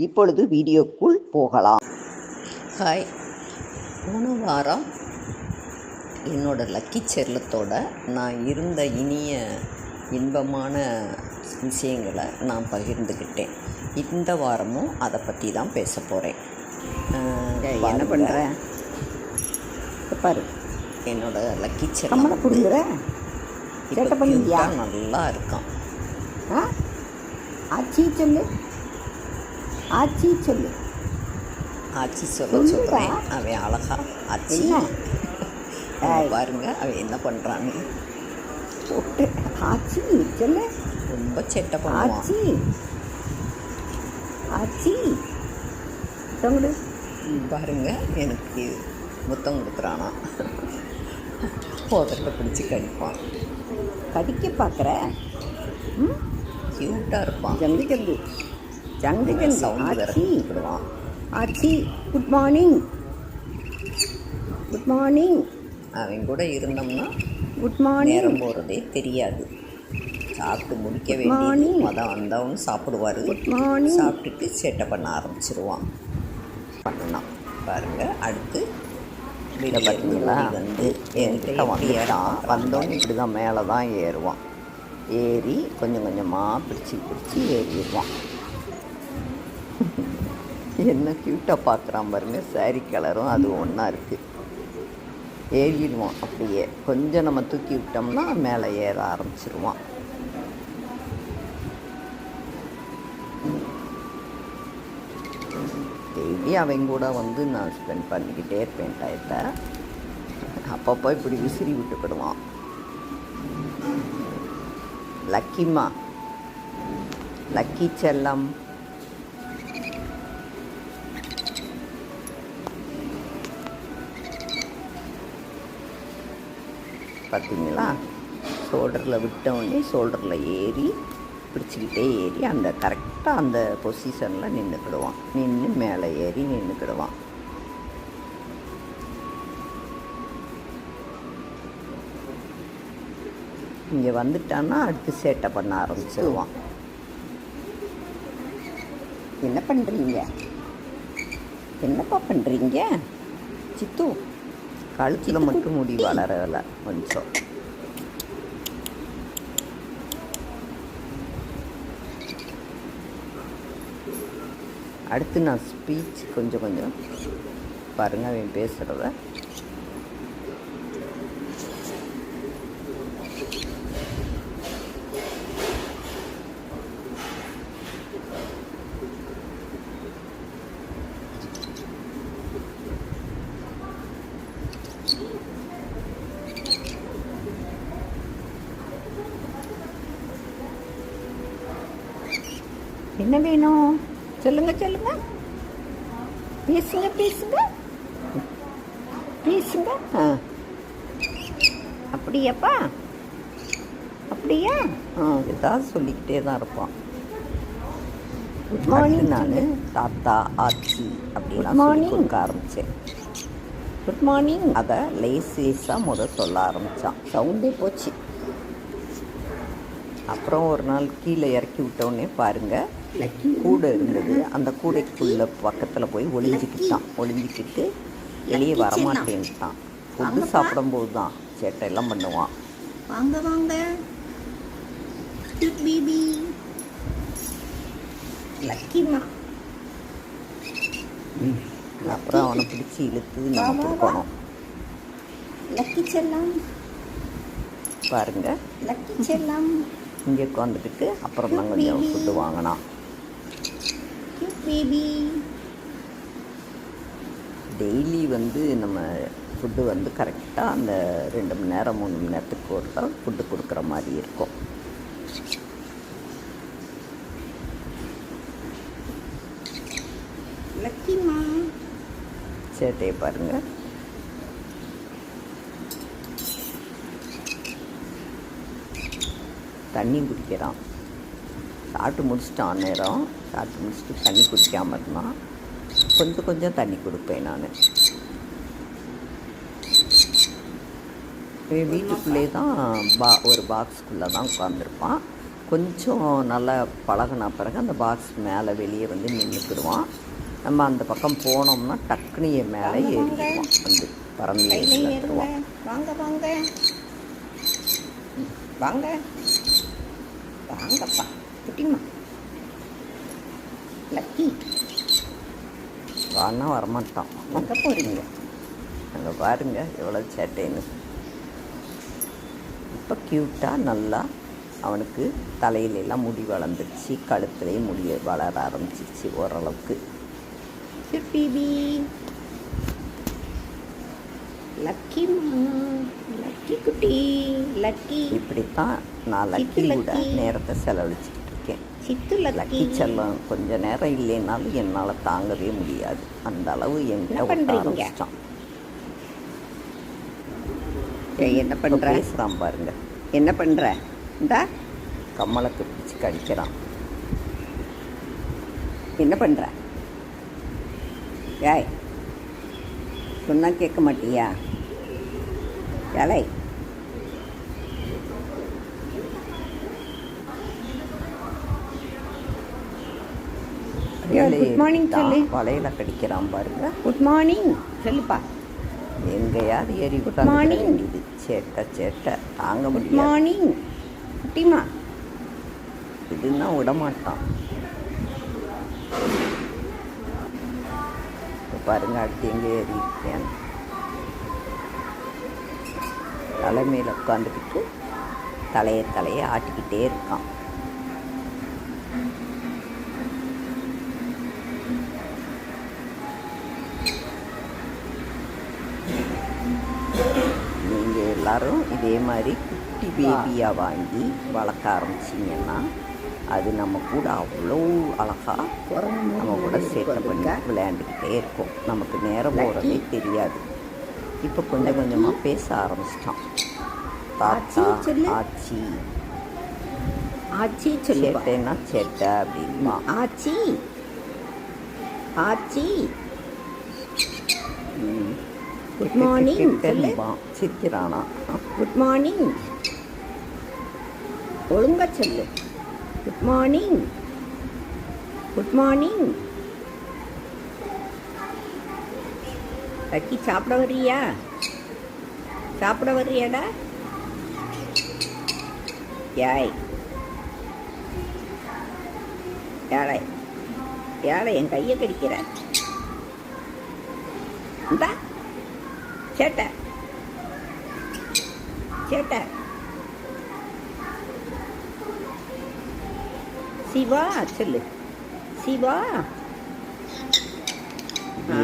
இப்பொழுது வீடியோக்குள் போகலாம். ஹாய் போன வாரம் என்னோட லக்கி செல்லத்தோட நான் இருந்த இனிய இன்பமான விஷயங்களை நான் பகிர்ந்துக்கிட்டேன் இந்த வாரமும் அதை பற்றி தான் பேச போகிறேன் என்ன பண்ணுற பாரு. என்னோட லக்கி செல்லம் புரிஞ்சுற நல்லா இருக்கான். ஆ? ஆச்சி சொல்லு. ஆச்சி சொல்லு. ஆச்சி சொல்ல. சொல்கிறேன் அவன் அழகா. ஆச்சி. பாருங்க அவன் என்ன பண்ணுறான்னு போட்டு. ஆச்சி சொல்லு. ரொம்ப சேட்டை பண்ணுவான். ஆச்சி. ஆச்சி. தொங்குடு. பாருங்க எனக்கு முத்தம் கொடுக்குறானா. போதட்ட பிடிச்சி கடிப்பான். கடிக்க பார்க்குற? ம்? க்யூட்டாக இருப்பான். ஜங்கு ஜங்கு ஜங்கு ஜங்கு சவுண்டு வேற. ஆச்சி. ஆச்சி குட் மார்னிங் குட் மார்னிங் அவன் கூட இருந்தோம்னா குட் மார்னிங் நேரம் போகிறதே தெரியாது. சாப்பிட்டு முடிக்க morning. மொதல் வந்தவன் சாப்பிடுவார். குட் மார்னிங் சாப்பிட்டுட்டு சேட்டை பண்ண ஆரம்பிச்சிருவான். பண்ணலாம். பாருங்க அடுத்து வெளியே பார்த்தீங்களா? வந்து என்கிட்ட வந்துட்டான். வந்தோன்னு இப்படி தான் மேலே தான் ஏறுவான். ஏறி கொஞ்சம் கொஞ்சமாக பிடிச்சி பிடிச்சி ஏறிடுவான். என்ன க்யூட்டாக பார்க்குறான் பாருங்க. சாரி கலரும் அது ஒன்றா இருக்குது ஏறிடுவான் அப்படியே. கொஞ்சம் நம்ம தூக்கி விட்டோம்னா மேலே ஏற ஆரம்பிச்சிருவான். டெய்லி அவங்க கூட வந்து நான் ஸ்பெண்ட் பண்ணிக்கிட்டே இருப்பேன் டயத்தை அப்பப்போ இப்படி விசிறி விட்டுக்கிடுவான் லக்கிம்மா லக்கி செல்லம். பார்த்தீங்களா? ஷோல்டரில் விட்ட உடனே ஷோல்டரில் ஏறி பிடிச்சிக்கிட்டே ஏறி அந்த கரெக்டாக அந்த பொசிஷனில் நின்றுக்கிடுவான் நின்று மேலே ஏறி நின்றுக்கிடுவான் இங்கே வந்துட்டான்னா அடுத்து சேட்டை பண்ண ஆரம்பிச்சிடுவான் என்ன பண்ணுறீங்க என்னப்பா பண்ணுறீங்க சித்து கழுத்தில் மட்டும் முடி வளரலை கொஞ்சம். அடுத்து நான் ஸ்பீச் கொஞ்சம் கொஞ்சம் பாருங்கள் அவன் பேசுகிறத என்ன வேணும்? சொல்லுங்க சொல்லுங்க. பேசுங்க பேசுங்க. பேசுங்க. ஆ. அப்படியாப்பா? அப்படியா? ஆ. ஏதாவது சொல்லிக்கிட்டே தான் இருப்பான். குட் மார்னிங் நான் தாத்தா ஆச்சி அப்படிலாம் சொல்லி கொடுக்க ஆரம்பித்தேன் குட் மார்னிங் அதை லேஸ் லேஸாக முத சொல்ல ஆரம்பித்தான் சவுண்டே போச்சு. அப்புறம் ஒரு நாள் கீழே இறக்கி விட்டோடனே பாருங்கள் கூடை இருந்தது. அந்த கூடைக்குள்ள பக்கத்தில் போய் ஒளிஞ்சிக்கிட்டான். ஒளிஞ்சிக்கிட்டு வெளியே வரமாட்டேன்ட்டான். ஃபுட்டு சாப்பிடும்போது தான் சேட்டை எல்லாம் பண்ணுவான். வாங்க வாங்க. பேபி லக்கிமா அப்புறம் அவனை பிடிச்சி இழுத்து நம்ம கொடுக்கணும். லக்கி செல்லம். பாருங்க. லக்கி செல்லம். இங்கே உட்காந்துக்கிட்டு அப்புறம் தான் கொஞ்சம் ஃபுட்டு வாங்கினான். பேபி டெய்லி வந்து நம்ம ஃபுட்டு வந்து கரெக்டாக அந்த ரெண்டு மணி நேரம் மூணு மணி நேரத்துக்கு ஒரு தடவை ஃபுட்டு கொடுக்குற மாதிரி இருக்கும். லக்கிமா சேட்டையை பாருங்க. தண்ணி குடிக்கிறான். சாப்பிட்டு முடிச்சிட்டான் நேரம் சாப்பிட்டு முடிச்சுட்டு தண்ணி குடிக்காமல் இருந்தான் கொஞ்சம் கொஞ்சம் தண்ணி கொடுப்பேன் நான். வீட்டுக்குள்ளே தான் பா ஒரு பாக்ஸ்க்குள்ளே தான் உட்காந்துருப்பான் கொஞ்சம் நல்லா பழகுன பிறகு அந்த பாக்ஸ் மேலே வெளியே வந்து நின்றுக்கிடுவான். நம்ம அந்த பக்கம் போனோம்னா டக்குனு என் மேலே ஏறிடுவான். வந்து பறந்து ஏறிடுவான் வாங்க வாங்க. வாங்க. வாங்கப்பா. குட்டிமா லக்கி. வானா வரமாட்டான். எங்கே போகிறீங்க அங்கே பாருங்க எவ்வளோ சேட்டைன்னு. இப்போ க்யூட்டாக நல்லா அவனுக்கு தலையில எல்லாம் முடி வளர்ந்துருச்சு கழுத்துலேயும் முடி வளர ஆரம்பிச்சிருச்சு ஓரளவுக்கு. பேபி லக்கிமா லக்கி குட்டி லக்கி இப்படித்தான் நான் லக்கி கூட லக்கி. நேரத்தை செலவழிச்சிட்டு இருக்கேன் சித்து லக்கி லக்கி செல்லம் கொஞ்ச நேரம் இல்லைனாலும் என்னால் தாங்கவே முடியாது. அந்த அளவு என்ன? ஆரம்பிச்சிட்டான் என்ன பண்ணுற பேசுகிறான் பாருங்க. என்ன பண்ணுற இந்தா. கம்மலத்தை பிடிச்சி கடிக்கிறான். என்ன பண்ணுற ஏய் சொன்னா கேட்க மாட்டியா? ஏலை Morning, தான் சொல்லு. வலையில கடிக்கிறான் பாருங்க. குட் மார்னிங் சொல்லுப்பா எங்கேயாவது ஏறி உட்காந்து morning. வேண்டியது சேட்டை சேட்டை தாங்க குட் மார்னிங் குட்டிமா. இதுன்னா விடமாட்டான். பாருங்க அடுத்து எங்கே ஏறி இருக்கேன். தலைமையில் உட்காந்துக்கிட்டு தலையை தலையை ஆட்டிக்கிட்டே இருக்கான் நீங்கள் எல்லாரும் இதே மாதிரி குட்டி பேபியாக வாங்கி வளர்க்க ஆரம்பிச்சிங்கன்னா அது நம்ம கூட அவ்வளோ அழகாக நம்ம கூட சேட்டை பண்ணி விளையாண்டுக்கிட்டே இருக்கும். நமக்கு நேரம் போகிறதே தெரியாது. இப்போ கொஞ்சம் கொஞ்சமாக பேச ஆரம்பிச்சிட்டான் தாத்தா ஆச்சி. ஆச்சி சேட்டைன்னா சேட்டை அப்படின்னா ஆச்சி. ஆச்சி. குட் மார்னிங் சித்திரானா குட் மார்னிங் ஒழுங்கா சொல்லு. Good morning good morning lucky சாப்பிட வர்றியா? சாப்பிட வர்றியாடா? யாய். ஏழை ஏழை என் கையை கடிக்கிற. இந்தா. சேட்டை சேட்டை சிவா சொல்லு. சிவா.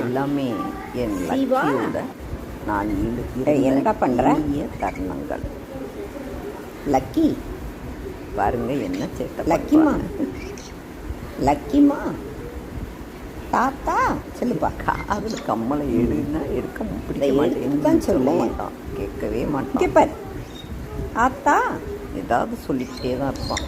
எல்லாமே என். லக்கியோட நான் என்னடா? இனிய தருணங்கள். லக்கி. பாருங்க என்ன சேட்டை லக்கிமா. லக்கிமா. தாத்தா சொல்லுப்பா காதில் கம்மலை எடுன்னா எடுக்க பிடிக்க எடுத்துதான் சொல்ல. மாட்டான். கேட்கவே மாட்டான். பாரு. ஆத்தா ஏதாவது சொல்லிக்கிட்டே தான் இருப்பான்.